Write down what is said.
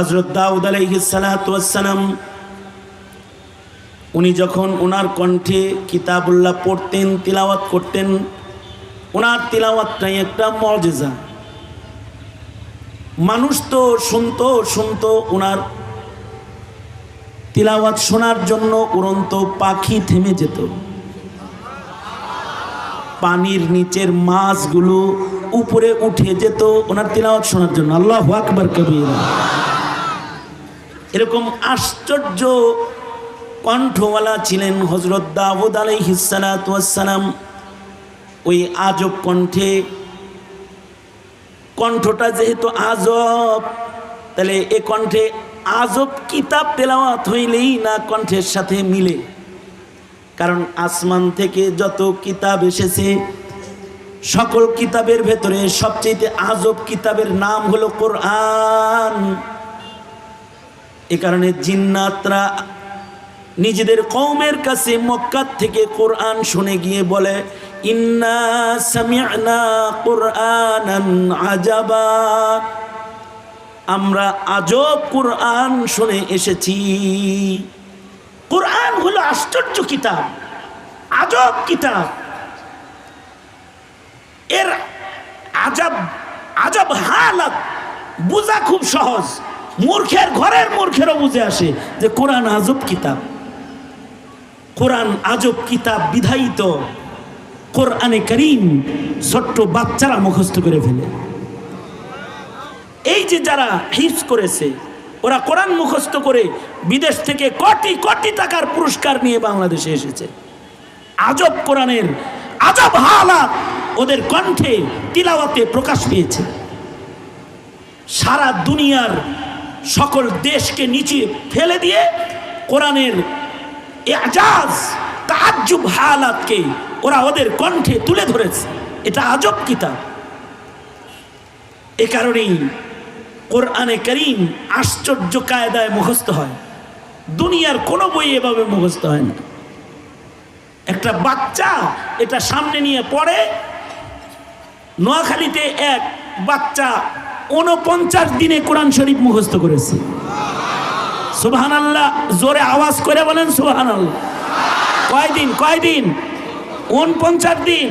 হজরত দাউদ আলাইহিসালাম উনি যখন ওনার কণ্ঠে কিতাবুল্লাহ পড়তেন, তিলাওয়াত করতেন ওনার তিলাওয়াতটাই একটা মজেজা। মানুষ তো শুনতো শুনতো ওনার তিলাওয়াত শোনার জন্য উড়ন্ত পাখি থেমে যেত। পানির নিচের মাছগুলো উপরে উঠে যেত ওনার তিলাওয়াত শোনার জন্য। আল্লাহ আকবর কবির। এরকম আশ্চর্য কণ্ঠওয়ালা ছিলেন হজরত দাউদ আলাইহিসালাম ওই আজব কণ্ঠে, কণ্ঠটা যেহেতু আজব, তাহলে এ কণ্ঠে আজব কিতাব তেলাওয়াত হইলেই না কণ্ঠের সাথে মিলে? কারণ আসমান থেকে যত কিতাব এসেছে, সকল কিতাবের ভেতরে সবচেয়ে আজব কিতাবের নাম হলো কোরআন। এ কারণে জিন্নাতরা নিজেদের কৌমের কাছে মক্কার থেকে কোরআন শুনে গিয়ে বলে, ইন্না আজাবা। আমরা আজব কোরআন শুনে এসেছি। কোরআন হলো আশ্চর্য কিতাব, আজব কিতাব। এর আজব আজব হালাত বোঝা খুব সহজ। মূর্খের ঘরের মূর্খেরও বুঝে আসে যে কোরআন আজব কিতাব। কোরআন আজব কিতাব বিধায়িত। কোরআনে করিম ছোট্ট বাচ্চারা মুখস্থ করে ফেলে। এই যে যারা হিস করেছে, ওরা কোরআন মুখস্থ করে বিদেশ থেকে কোটি কোটি টাকার পুরস্কার নিয়ে বাংলাদেশে এসেছে। আজব কোরআনের আজব হালাত ওদের কণ্ঠে তিলাওয়াতে প্রকাশ পেয়েছে। সারা দুনিয়ার সকল দেশকে নিচে ফেলে দিয়ে কোরআনের এজাজ, তাজ্জুব হালাতকে ওরা ওদের কণ্ঠে তুলে ধরেছে। এটা আজব কিতাব। এ কারণেই কোরআনে করিম আশ্চর্য কায়দায় মুখস্থ হয়। দুনিয়ার কোনো বই এভাবে মুখস্থ হয় না। একটা বাচ্চা এটা সামনে নিয়ে পড়ে, নোয়াখালীতে এক বাচ্চা উনপঞ্চাশ দিনে কোরআন শরীফ মুখস্থ করেছে। সুবাহান আল্লাহ জোরে আওয়াজ করে বলেন সুবাহান আল্লাহ কয়দিন? কয়দিন? উনপঞ্চাশ দিন।